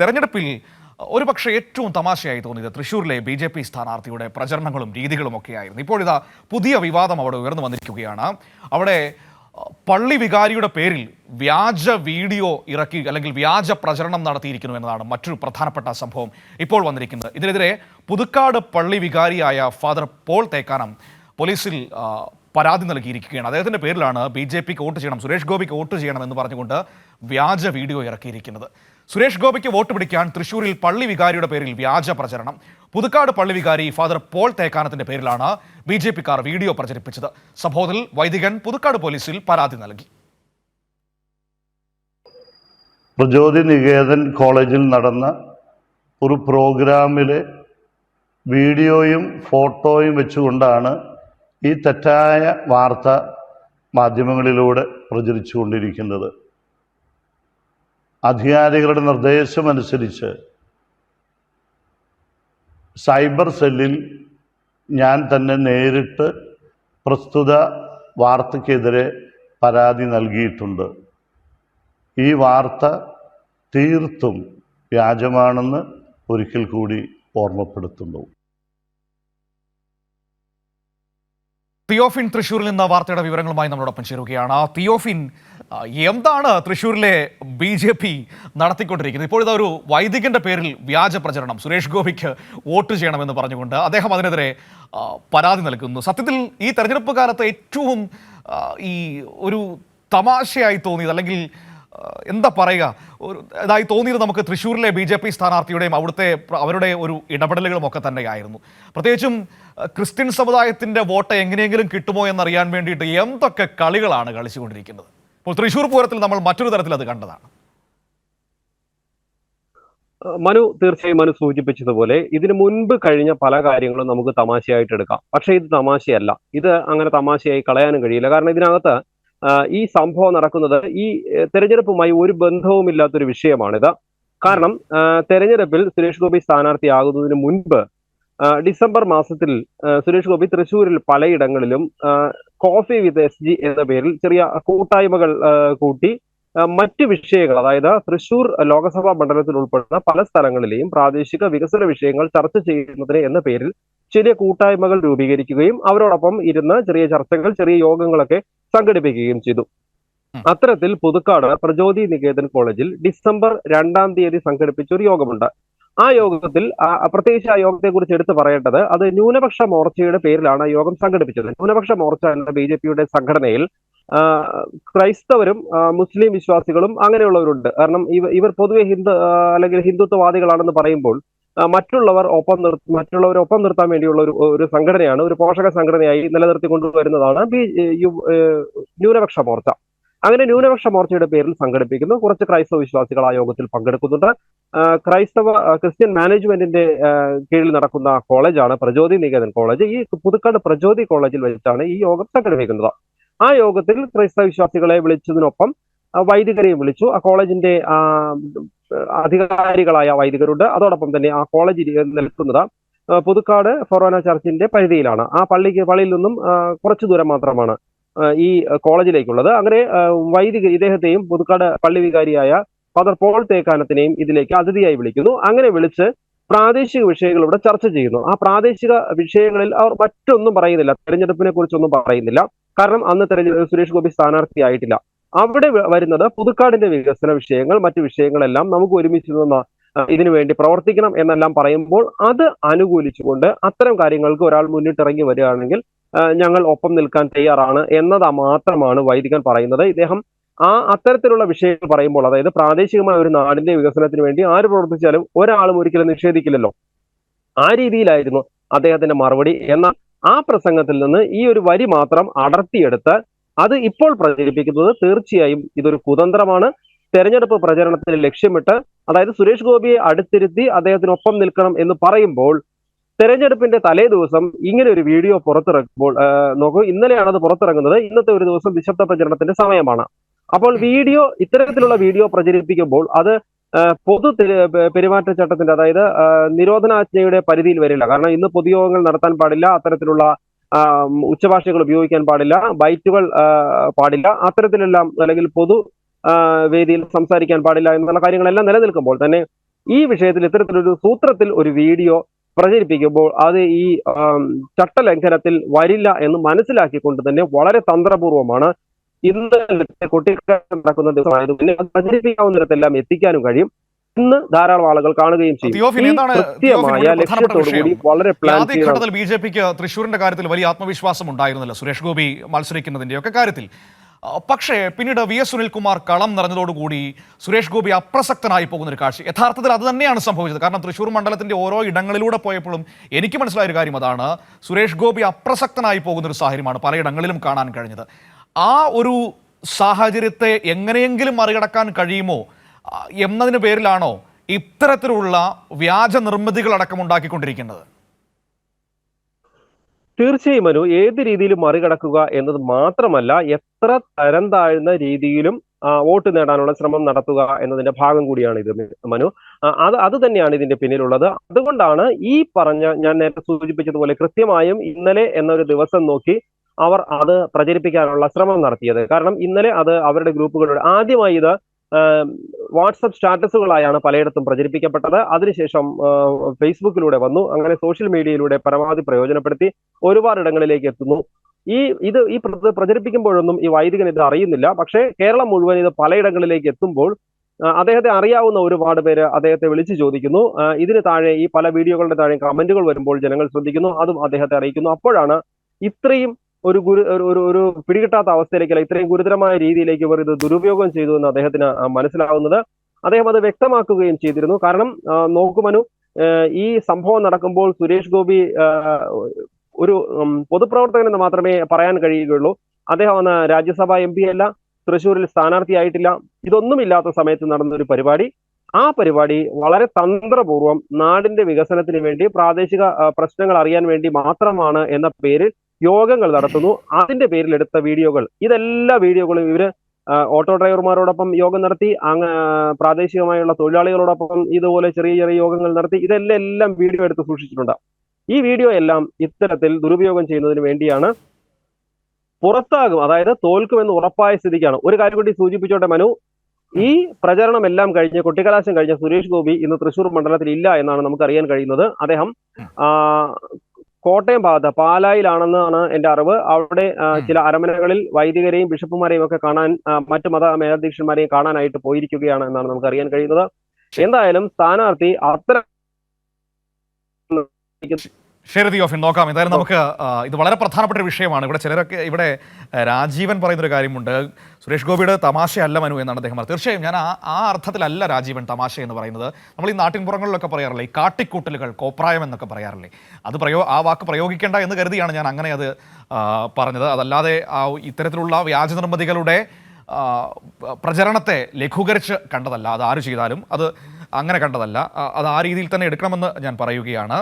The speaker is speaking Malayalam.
തെരഞ്ഞെടുപ്പിൽ ഒരു പക്ഷേ ഏറ്റവും തമാശയായി തോന്നിയത് തൃശ്ശൂരിലെ ബി ജെ പി സ്ഥാനാർത്ഥിയുടെ പ്രചരണങ്ങളും രീതികളും ഒക്കെയായിരുന്നു ഇപ്പോഴിതാ പുതിയ വിവാദം അവിടെ ഉയർന്നു വന്നിരിക്കുകയാണ്. അവിടെ പള്ളി വികാരിയുടെ പേരിൽ വ്യാജ വീഡിയോ ഇറക്കി അല്ലെങ്കിൽ വ്യാജ പ്രചരണം നടത്തിയിരിക്കുന്നു എന്നതാണ് മറ്റൊരു പ്രധാനപ്പെട്ട സംഭവം ഇപ്പോൾ വന്നിരിക്കുന്നത്. ഇതിനെതിരെ പുതുക്കാട് പള്ളി വികാരിയായ ഫാദർ പോൾ തേക്കാനം പോലീസിൽ പരാതി നൽകിയിരിക്കുകയാണ്. അദ്ദേഹത്തിന്റെ പേരിലാണ് ബി ജെ പിക്ക് വോട്ട് ചെയ്യണം സുരേഷ് ഗോപിക്ക് വോട്ട് ചെയ്യണം എന്ന് പറഞ്ഞുകൊണ്ട് വ്യാജ വീഡിയോ ഇറക്കിയിരിക്കുന്നത്. സുരേഷ് ഗോപിക്ക് വോട്ട് പിടിക്കാൻ തൃശ്ശൂരിൽ പള്ളി വികാരിയുടെ പേരിൽ വ്യാജ പ്രചരണം. പുതുക്കാട് പള്ളി വികാരി ഫാദർ പോൾ തേക്കാനത്തിന്റെ പേരിലാണ് ബി ജെ പിക്കാർ വീഡിയോ പ്രചരിപ്പിച്ചത്. സംഭവത്തിൽ വൈദികൻ പുതുക്കാട് പോലീസിൽ പരാതി നൽകി. പ്രചോദി നികേതൻ കോളേജിൽ നടന്ന ഒരു പ്രോഗ്രാമിലെ വീഡിയോയും ഫോട്ടോയും വെച്ചുകൊണ്ടാണ് ഈ തെറ്റായ വാർത്ത മാധ്യമങ്ങളിലൂടെ പ്രചരിച്ചുകൊണ്ടിരിക്കുന്നത്. അധികാരികളുടെ നിർദ്ദേശമനുസരിച്ച് സൈബർ സെല്ലിൽ ഞാൻ തന്നെ നേരിട്ട് പ്രസ്തുത വാർത്തയ്ക്കെതിരെ പരാതി നൽകിയിട്ടുണ്ട്. ഈ വാർത്ത തീർത്തും വ്യാജമാണെന്ന് ഒരിക്കൽ കൂടി ഓർമ്മപ്പെടുത്തുന്നു. തിയോഫിൻ തൃശ്ശൂരിൽ നിന്ന് വാർത്തയുടെ വിവരങ്ങളുമായി നമ്മളോടൊപ്പം ചേരുകയാണ്. തിയോഫിൻ എന്താണ് തൃശ്ശൂരിലെ ബി ജെ പി നടത്തിക്കൊണ്ടിരിക്കുന്നത്? ഇപ്പോൾ ഇതൊരു വൈദികന്റെ പേരിൽ വ്യാജ പ്രചരണം. സുരേഷ് ഗോപിക്ക് വോട്ട് ചെയ്യണമെന്ന് പറഞ്ഞുകൊണ്ട് അദ്ദേഹം അതിനെതിരെ പരാതി നൽകുന്നു. സത്യത്തിൽ ഈ തെരഞ്ഞെടുപ്പ് കാലത്ത് ഏറ്റവും ഈ ഒരു തമാശയായി തോന്നിയത് അല്ലെങ്കിൽ എന്താ പറയുക? ഒരു ഇതായി തോന്നിയത് നമുക്ക് തൃശ്ശൂരിലെ ബി ജെ പി സ്ഥാനാർത്ഥിയുടെയും അവിടുത്തെ അവരുടെ ഒരു ഇടപെടലുകളും ഒക്കെ തന്നെയായിരുന്നു. പ്രത്യേകിച്ചും ക്രിസ്ത്യൻ സമുദായത്തിന്റെ വോട്ട് എങ്ങനെയെങ്കിലും കിട്ടുമോ എന്നറിയാൻ വേണ്ടിയിട്ട് എന്തൊക്കെ കളികളാണ് കളിച്ചുകൊണ്ടിരിക്കുന്നത്? ഇപ്പോൾ തൃശ്ശൂർ പൂരത്തിൽ നമ്മൾ മറ്റൊരു തരത്തിൽ അത് കണ്ടതാണ്. മനു തീർച്ചയായും മനു സൂചിപ്പിച്ചതുപോലെ ഇതിനു മുൻപ് കഴിഞ്ഞ പല കാര്യങ്ങളും നമുക്ക് തമാശയായിട്ട് എടുക്കാം. പക്ഷേ ഇത് തമാശയല്ല. ഇത് അങ്ങനെ തമാശയായി കളയാനും കഴിയില്ല. കാരണം ഇതിനകത്ത് ഈ സംഭവം നടക്കുന്നത് ഈ തെരഞ്ഞെടുപ്പുമായി ഒരു ബന്ധവുമില്ലാത്തൊരു വിഷയമാണിത്. കാരണം തെരഞ്ഞെടുപ്പിൽ സുരേഷ് ഗോപി സ്ഥാനാർത്ഥിയാകുന്നതിന് മുൻപ് ഡിസംബർ മാസത്തിൽ സുരേഷ് ഗോപി തൃശ്ശൂരിൽ പലയിടങ്ങളിലും കോഫി വിത്ത് എസ് ജി എന്ന പേരിൽ ചെറിയ കൂട്ടായ്മകൾ കൂട്ടി മറ്റ് വിഷയങ്ങൾ അതായത് തൃശൂർ ലോകസഭാ മണ്ഡലത്തിൽ ഉൾപ്പെടുന്ന പല സ്ഥലങ്ങളിലെയും പ്രാദേശിക വികസന വിഷയങ്ങൾ ചർച്ച ചെയ്യുന്നതിന് എന്ന പേരിൽ ചെറിയ കൂട്ടായ്മകൾ രൂപീകരിക്കുകയും അവരോടൊപ്പം ഇരുന്ന് ചെറിയ ചർച്ചകൾ ചെറിയ യോഗങ്ങളൊക്കെ സംഘടിപ്പിക്കുകയും ചെയ്തു. അത്തരത്തിൽ പുതുക്കാട് പ്രചോദി നികേതൻ കോളേജിൽ ഡിസംബർ രണ്ടാം തീയതി സംഘടിപ്പിച്ച ഒരു യോഗമുണ്ട്. ആ യോഗത്തിൽ പ്രത്യേകിച്ച് ആ യോഗത്തെ കുറിച്ച് എടുത്തു പറയേണ്ടത് അത് ന്യൂനപക്ഷ മോർച്ചയുടെ പേരിലാണ് യോഗം സംഘടിപ്പിച്ചത്. ന്യൂനപക്ഷ മോർച്ച എന്ന ബി ജെ പിയുടെ സംഘടനയിൽ ക്രൈസ്തവരും മുസ്ലിം വിശ്വാസികളും അങ്ങനെയുള്ളവരുണ്ട്. കാരണം ഇവ ഇവർ പൊതുവെ ഹിന്ദു അല്ലെങ്കിൽ ഹിന്ദുത്വവാദികളാണെന്ന് പറയുമ്പോൾ മറ്റുള്ളവർ ഒപ്പം നിർ മറ്റുള്ളവരെ ഒപ്പം നിർത്താൻ വേണ്ടിയുള്ള ഒരു ഒരു സംഘടനയാണ് ഒരു പോഷക സംഘടനയായി നിലനിർത്തി കൊണ്ടുവരുന്നതാണ് ബി യു- ന്യൂനപക്ഷ മോർച്ച. അങ്ങനെ ന്യൂനപക്ഷ മോർച്ചയുടെ പേരിൽ സംഘടിപ്പിക്കുന്നു. കുറച്ച് ക്രൈസ്തവ വിശ്വാസികൾ ആ യോഗത്തിൽ പങ്കെടുക്കുന്നുണ്ട്. ക്രൈസ്തവ ക്രിസ്ത്യൻ മാനേജ്മെന്റിന്റെ കീഴിൽ നടക്കുന്ന കോളേജാണ് പ്രചോദി നികേതൻ കോളേജ്. ഈ പുതുക്കാട് പ്രചോദി കോളേജിൽ വെച്ചാണ് ഈ യോഗം സംഘടിപ്പിക്കുന്നത്. ആ യോഗത്തിൽ ക്രൈസ്തവ വിശ്വാസികളെ വിളിച്ചതിനൊപ്പം വൈദികരെയും വിളിച്ചു. ആ കോളേജിന്റെ അധികാരികളായ വൈദികരുണ്ട്. അതോടൊപ്പം തന്നെ ആ കോളേജ് നിൽക്കുന്നത് പുതുക്കാട് ഫൊറോന ചർച്ചിന്റെ പരിധിയിലാണ്. ആ പള്ളിക്ക് പള്ളിയിൽ നിന്നും കുറച്ചു ദൂരം മാത്രമാണ് ഈ കോളേജിലേക്കുള്ളത്. അങ്ങനെ വൈദിക ഇദ്ദേഹത്തെയും പുതുക്കാട് പള്ളി വികാരിയായ ഫാദർ പോൾ തേക്കാനത്തിനെയും ഇതിലേക്ക് അതിഥിയായി വിളിക്കുന്നു. അങ്ങനെ വിളിച്ച് പ്രാദേശിക വിഷയങ്ങൾ ഇവിടെ ചർച്ച ചെയ്യുന്നു. ആ പ്രാദേശിക വിഷയങ്ങളിൽ അവർ മറ്റൊന്നും പറയുന്നില്ല. തെരഞ്ഞെടുപ്പിനെ കുറിച്ചൊന്നും പറയുന്നില്ല. കാരണം അന്ന് തെരഞ്ഞെടുപ്പ് സുരേഷ് ഗോപി സ്ഥാനാർത്ഥിയായിട്ടില്ല. അവിടെ വരുന്നത് പുതുക്കാടിന്റെ വികസന വിഷയങ്ങൾ മറ്റു വിഷയങ്ങളെല്ലാം നമുക്ക് ഒരുമിച്ച് നിന്ന് ഇതിനു വേണ്ടി പ്രവർത്തിക്കണം എന്നെല്ലാം പറയുമ്പോൾ അത് അനുകൂലിച്ചുകൊണ്ട് അത്തരം കാര്യങ്ങൾക്ക് ഒരാൾ മുന്നിട്ടിറങ്ങി വരികയാണെങ്കിൽ ഞങ്ങൾ ഒപ്പം നിൽക്കാൻ തയ്യാറാണ് എന്നത് മാത്രമാണ് വൈദികൻ പറയുന്നത്. ഇദ്ദേഹം ആ അത്തരത്തിലുള്ള വിഷയങ്ങൾ പറയുമ്പോൾ അതായത് പ്രാദേശികമായ ഒരു നാടിന്റെ വികസനത്തിന് വേണ്ടി ആര് പ്രവർത്തിച്ചാലും ഒരാളും ഒരിക്കലും നിഷേധിക്കില്ലല്ലോ. ആ രീതിയിലായിരുന്നു അദ്ദേഹത്തിന്റെ മറുപടി. എന്നാൽ ആ പ്രസംഗത്തിൽ നിന്ന് ഈ ഒരു വരി മാത്രം അടർത്തിയെടുത്ത് അത് ഇപ്പോൾ പ്രചരിപ്പിക്കുന്നത് തീർച്ചയായും ഇതൊരു കുതന്ത്രമാണ്. തെരഞ്ഞെടുപ്പ് പ്രചരണത്തിന് ലക്ഷ്യമിട്ട് അതായത് സുരേഷ് ഗോപിയെ അടുത്തിരുത്തി അദ്ദേഹത്തിനൊപ്പം നിൽക്കണം എന്ന് പറയുമ്പോൾ തെരഞ്ഞെടുപ്പിന്റെ തലേ ദിവസം ഇങ്ങനെ ഒരു വീഡിയോ പുറത്തിറക്കുമ്പോൾ നോക്കൂ ഇന്നലെയാണ് അത് പുറത്തിറങ്ങുന്നത്. ഇന്നത്തെ ഒരു ദിവസം നിശബ്ദ പ്രചരണത്തിന്റെ സമയമാണ്. അപ്പോൾ വീഡിയോ ഇത്തരത്തിലുള്ള വീഡിയോ പ്രചരിപ്പിക്കുമ്പോൾ അത് പൊതു പെരുമാറ്റച്ചട്ടത്തിന്റെ അതായത് നിരോധനാജ്ഞയുടെ പരിധിയിൽ വരില്ല. കാരണം ഇന്ന് പൊതുയോഗങ്ങൾ നടത്താൻ പാടില്ല അത്തരത്തിലുള്ള ഉച്ചഭാഷകൾ ഉപയോഗിക്കാൻ പാടില്ല ബൈറ്റുകൾ പാടില്ല അത്തരത്തിലെല്ലാം അല്ലെങ്കിൽ പൊതു വേദിയിൽ സംസാരിക്കാൻ പാടില്ല എന്നുള്ള കാര്യങ്ങളെല്ലാം നിലനിൽക്കുമ്പോൾ തന്നെ ഈ വിഷയത്തിൽ ഇത്തരത്തിലൊരു സൂത്രത്തിൽ ഒരു വീഡിയോ പ്രചരിപ്പിക്കുമ്പോൾ അത് ഈ ചട്ടലംഘനത്തിൽ വരില്ല എന്ന് മനസ്സിലാക്കിക്കൊണ്ട് തന്നെ വളരെ തന്ത്രപൂർവമാണ് ഇന്ന് കുട്ടികൾ നടക്കുന്ന ദിവസമായത് പിന്നെ പ്രചരിപ്പിക്കാവുന്നിടത്തെല്ലാം എത്തിക്കാനും കഴിയും. ഇന്ന് ധാരാളം ആളുകൾ കാണുകയും ചെയ്യും. കൃത്യമായ ലക്ഷ്യത്തോടുകൂടി കൂടി വളരെ പ്ലാൻ ചെയ്യുന്നത് ഘട്ടത്തിൽ ബി ജെ പിക്ക് തൃശ്ശൂരിന്റെ കാര്യത്തിൽ വലിയ ആത്മവിശ്വാസം ഉണ്ടായിരുന്നില്ല. സുരേഷ് ഗോപി മത്സരിക്കുന്നതിന്റെ ഒക്കെ കാര്യത്തിൽ. പക്ഷേ പിന്നീട് വി എസ് സുനിൽകുമാർ കളം നിറഞ്ഞതോടുകൂടി സുരേഷ് ഗോപി അപ്രസക്തനായി പോകുന്ന ഒരു കാഴ്ച. യഥാർത്ഥത്തിൽ അത് തന്നെയാണ് സംഭവിച്ചത്. കാരണം തൃശ്ശൂർ മണ്ഡലത്തിന്റെ ഓരോ ഇടങ്ങളിലൂടെ പോയപ്പോഴും എനിക്ക് മനസ്സിലായ ഒരു കാര്യം അതാണ്. സുരേഷ് ഗോപി അപ്രസക്തനായി പോകുന്ന ഒരു സാഹചര്യമാണ് പലയിടങ്ങളിലും കാണാൻ കഴിഞ്ഞത്. ആ ഒരു സാഹചര്യത്തെ എങ്ങനെയെങ്കിലും മറികടക്കാൻ കഴിയുമോ എന്നതിന് പേരിലാണോ ഇത്തരത്തിലുള്ള വ്യാജ നിർമ്മിതികൾ അടക്കം ഉണ്ടാക്കിക്കൊണ്ടിരിക്കുന്നത്? തീർച്ചയായും മനു. ഏത് രീതിയിലും മറികടക്കുക എന്നത് മാത്രമല്ല എത്ര തരം താഴ്ന്ന രീതിയിലും വോട്ട് നേടാനുള്ള ശ്രമം നടത്തുക എന്നതിന്റെ ഭാഗം കൂടിയാണ് ഇത് മനു. അത് അത് തന്നെയാണ് ഇതിന്റെ പിന്നിലുള്ളത്. അതുകൊണ്ടാണ് ഈ പറഞ്ഞ ഞാൻ നേരത്തെ സൂചിപ്പിച്ചതുപോലെ കൃത്യമായും ഇന്നലെ എന്നൊരു ദിവസം നോക്കി അവർ അത് പ്രചരിപ്പിക്കാനുള്ള ശ്രമം നടത്തിയത്. കാരണം ഇന്നലെ അത് അവരുടെ ഗ്രൂപ്പുകളുടെ ആദ്യമായി ഇത് വാട്സപ്പ് സ്റ്റാറ്റസുകളായാണ് പലയിടത്തും പ്രചരിപ്പിക്കപ്പെട്ടത്. അതിനുശേഷം ഫേസ്ബുക്കിലൂടെ വന്നു. അങ്ങനെ സോഷ്യൽ മീഡിയയിലൂടെ പരമാവധി പ്രയോജനപ്പെടുത്തി ഒരുപാട് ഇടങ്ങളിലേക്ക് എത്തുന്നു. ഈ ഇത് ഈ പ്ര- പ്രചരിപ്പിക്കുമ്പോഴൊന്നും ഈ വൈദികൻ ഇത് അറിയുന്നില്ല. പക്ഷേ കേരളം മുഴുവൻ ഇത് പലയിടങ്ങളിലേക്ക് എത്തുമ്പോൾ അദ്ദേഹത്തെ അറിയാവുന്ന ഒരുപാട് പേര് അദ്ദേഹത്തെ വിളിച്ചു ചോദിക്കുന്നു. ഇതിന് താഴെ ഈ പല വീഡിയോകളുടെ താഴെ കമന്റുകൾ വരുമ്പോൾ ജനങ്ങൾ ശ്രദ്ധിക്കുന്നു. അതും അദ്ദേഹത്തെ അറിയിക്കുന്നു. അപ്പോഴാണ് ഇത്രയും ഒരു ഗുരു ഒരു ഒരു- പിടികിട്ടാത്ത അവസ്ഥയിലേക്കല്ല ഇത്രയും ഗുരുതരമായ രീതിയിലേക്ക് ഇവർ ഇത് ദുരുപയോഗം ചെയ്തു എന്ന് അദ്ദേഹത്തിന് മനസ്സിലാവുന്നത്. അദ്ദേഹം അത് വ്യക്തമാക്കുകയും ചെയ്തിരുന്നു. കാരണം നോക്കുമനു ഈ സംഭവം നടക്കുമ്പോൾ സുരേഷ് ഗോപി ഒരു പൊതുപ്രവർത്തകൻ എന്ന് മാത്രമേ പറയാൻ കഴിയുകയുള്ളൂ. അദ്ദേഹം അന്ന് രാജ്യസഭാ എം പി അല്ല തൃശ്ശൂരിൽ സ്ഥാനാർത്ഥിയായിട്ടില്ല. ഇതൊന്നുമില്ലാത്ത സമയത്ത് നടന്ന ഒരു പരിപാടി. ആ പരിപാടി വളരെ തന്ത്രപൂർവം നാടിന്റെ വികസനത്തിന് വേണ്ടി പ്രാദേശിക പ്രശ്നങ്ങൾ അറിയാൻ വേണ്ടി മാത്രമാണ് എന്ന പേരിൽ യോഗങ്ങൾ നടത്തുന്നു. അതിന്റെ പേരിൽ എടുത്ത വീഡിയോകൾ. ഇതെല്ലാ വീഡിയോകളും ഇവർ ഓട്ടോ ഡ്രൈവർമാരോടൊപ്പം യോഗം നടത്തി പ്രാദേശികമായുള്ള തൊഴിലാളികളോടൊപ്പം ഇതുപോലെ ചെറിയ ചെറിയ യോഗങ്ങൾ നടത്തി ഇതെല്ലാം എല്ലാം വീഡിയോ എടുത്ത് സൂക്ഷിച്ചിട്ടുണ്ട്. ഈ വീഡിയോ എല്ലാം ഇത്തരത്തിൽ ദുരുപയോഗം ചെയ്യുന്നതിന് വേണ്ടിയാണ് പുറത്താകും അതായത് തോൽക്കുമെന്ന് ഉറപ്പായ സ്ഥിതിക്കാണ്. ഒരു കാര്യം കൂടി സൂചിപ്പിച്ചോട്ടെ മനു. ഈ പ്രചരണം എല്ലാം കഴിഞ്ഞ് കൊട്ടിക്കലാശം കഴിഞ്ഞ സുരേഷ് ഗോപി ഇന്ന് തൃശൂർ മണ്ഡലത്തിൽ ഇല്ല എന്നാണ് നമുക്ക് അറിയാൻ കഴിയുന്നത്. അദ്ദേഹം കോട്ടയം ഭാഗത്ത് പാലായിലാണെന്നാണ് എന്റെ അറിവ്. അവിടെ ചില അരമനകളിൽ വൈദികരെയും ബിഷപ്പുമാരെയും ഒക്കെ കാണാൻ മറ്റു മത മേലധ്യക്ഷന്മാരെയും കാണാനായിട്ട് പോയിരിക്കുകയാണ് എന്നാണ് നമുക്ക് അറിയാൻ കഴിയുന്നത് എന്തായാലും സ്ഥാനാർത്ഥി അത്ര ശരി ഓഫിൻ നോക്കാം. എന്തായാലും നമുക്ക് ഇത് വളരെ പ്രധാനപ്പെട്ട ഒരു വിഷയമാണ്. ഇവിടെ ചിലരൊക്കെ ഇവിടെ രാജീവൻ പറയുന്നൊരു കാര്യമുണ്ട്. സുരേഷ് ഗോപിയുടെ തമാശയല്ല മനു എന്നാണ് അദ്ദേഹം പറഞ്ഞത്. തീർച്ചയായും ഞാൻ ആ ആ അർത്ഥത്തിലല്ല രാജീവൻ തമാശ എന്ന് പറയുന്നത്. നമ്മൾ ഈ നാട്ടിൻപുറങ്ങളിലൊക്കെ പറയാറില്ലേ ഈ കാട്ടിക്കൂട്ടലുകൾ കോപ്രായം എന്നൊക്കെ പറയാറില്ലേ അത് പ്രയോ ആ വാക്ക് പ്രയോഗിക്കേണ്ട എന്ന് കരുതിയാണ് ഞാൻ അങ്ങനെ അത് പറഞ്ഞത്. അതല്ലാതെ ആ ഇത്തരത്തിലുള്ള വ്യാജ നിർമ്മിതികളുടെ പ്രചരണത്തെ ലഘൂകരിച്ച് കണ്ടതല്ല. അത് ആര് ചെയ്താലും അത് അങ്ങനെ കണ്ടതല്ല. അത് ആ രീതിയിൽ തന്നെ എടുക്കണമെന്ന് ഞാൻ പറയുകയാണ്.